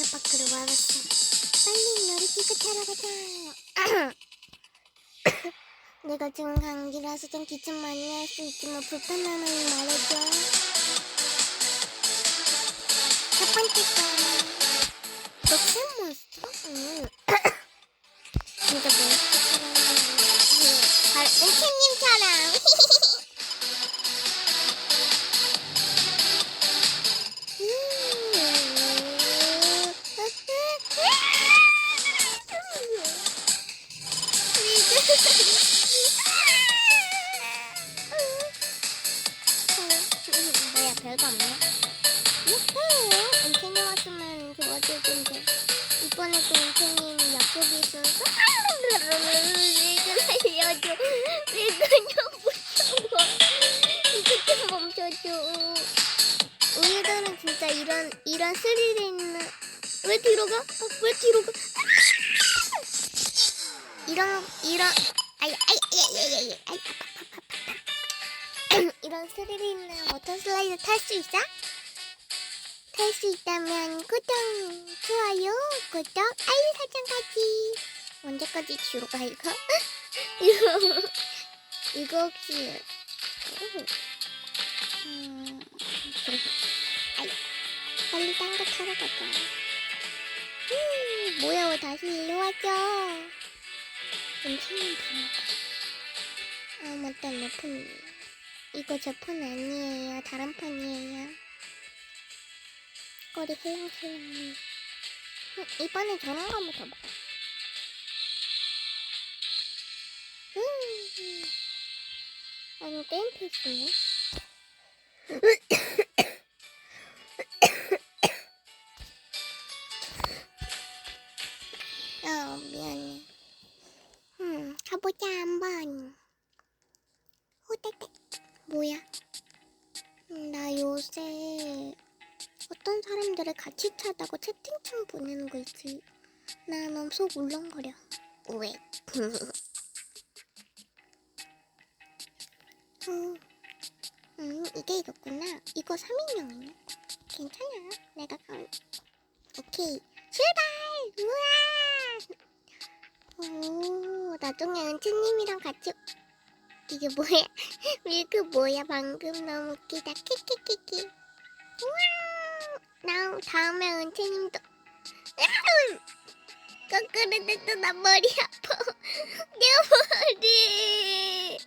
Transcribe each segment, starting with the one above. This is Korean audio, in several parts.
워터파크로 와봤어. 빨리 놀이기구 타러 가자. 내가 지금 감기라서 좀 기침 많이 할 수 있지만 불편하면 말해줘. 첫 번째 거. 녹슨 몬스터? 응. 진짜 몬스터처럼. 바로 은채님 텐데 이번에 또 은채님 약속이 있어서 이거 살려줘 이거 좀 무서워 이거 좀 멈춰줘 우리들은 진짜 이런 이런 스릴이 있는 왜 뒤로 가? 어, 왜 뒤로 가? 이런 이런 아이 아이 아이 아이 아이 아이 이런 스릴이 있는 워터 슬라이드 탈 수 있어? 탈수 있다면 구독, 좋아요, 구독, 알림 설정까지 언제까지 뒤로 가 이거? 이거 혹시 음. 아이, 빨리 딴 거 타러 가자. 음, 뭐야, 왜 다시 일로 와줘? 괜찮은 방. 아, 맞다, 내 폰. 이거 제폰 아니에요. 다른 폰이에요. 헬랑헬랑. 음, 이번에 저런 거 한번 더 봐. 음. 아니, 게임 필수네. 어, 미안해. 음, 가보자, 한번. 호떼떼. 뭐야? 음, 나 요새 어떤 사람들을 같이 차다고 채팅창 보내는 거 있지. 나 너무 속 울렁거려. 왜? 음, 음, 이게 이거구나. 이거 3인용이네. 괜찮아. 내가 가. 오케이. 출발! 우와! 오, 나중에 은채님이랑 같이. 이게 뭐야? 밀크 뭐야? 방금 너무 웃기다. 키키키키. 우와! 나 다음에 은채님도. 으흠! 거꾸로 됐어. 나 머리 아파. 내 머리.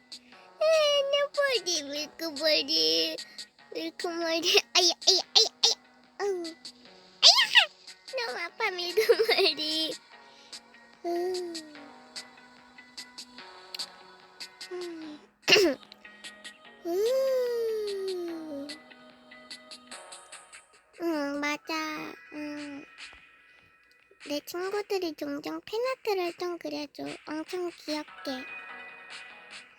에, 내 머리. 밀크 머리. 밀크 머리. 아야, 아야, 아야, 아야. 응. 아야! 너무 아파, 밀크 머리. 음. 음. 친구들이 종종 팬아트를 좀 그려줘. 엄청 귀엽게.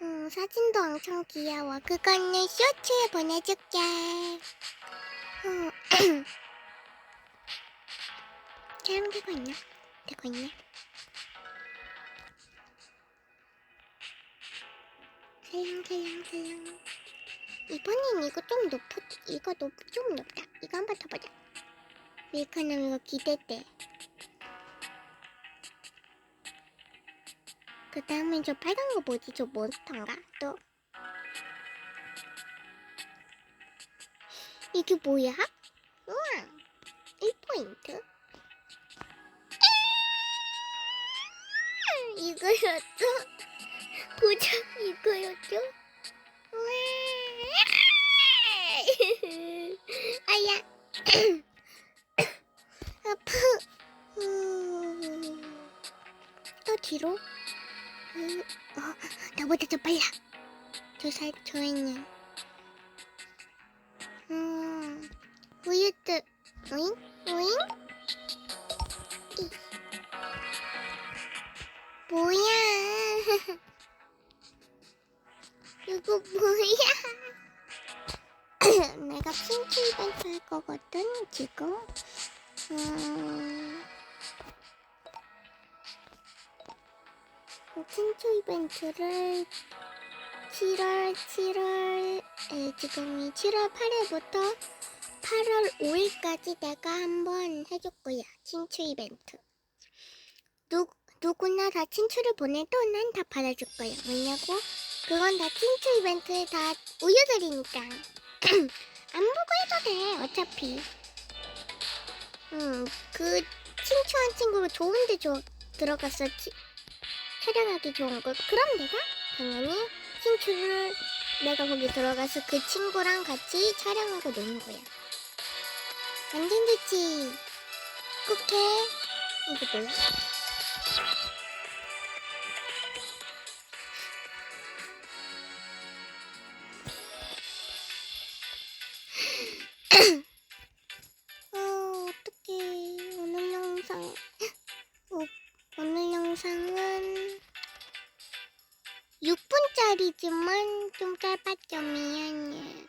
음, 사진도 엄청 귀여워. 그거는 쇼츠에 보내줄게. 음. 촬영 되고 있나? 되고 있네. 살랑살랑살랑. 이번엔 이거 좀 높, 이거 높, 좀 높다. 이거 한 번 더 보자. 밀크는 이거 기대돼. 그 다음에 저 빨간 거 뭐지? 저 몬스터인가? 또. 이게 뭐야? 우와! 1포인트? 이거였죠? 고작 이거였죠? 아야! 아프! 음, 또 뒤로? 음, 어, 나보다 더 빨라. 저 살, 저 애는. 음, 우유뜨, 오잉? 오잉? 이. 뭐야? 이거 뭐야? 내가 핑크 이벤트 할 거거든, 지금. 음, 핑크 이벤트를 7월 7월 에 지금이 7월 8일부터 8월 5일까지 내가 한번 거야. 친추 이벤트. 누, 누구나 다 친추를 보내도 난 다 받아줄 거야. 왜냐고? 그건 다 친추 이벤트에 다 우유들이니까. 안 보고 해도 돼, 어차피. 음, 그 친추한 친구가 좋은데 줘, 들어갔어. 치, 촬영하기 좋은 걸. 그럼 내가 당연히 친추를 내가 거기 들어가서 그 친구랑 같이 촬영하고 노는 거야. 완전 좋지. 꼭 해. 이거 뭐야? 6분짜리지만 좀 짧았죠. 미안해.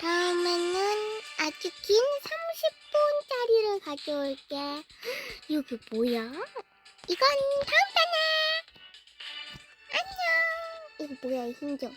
다음에는 아주 긴 30분짜리를 가져올게. 이게 뭐야? 이건 다음 편에! 안녕! 이거 뭐야, 이 흰점.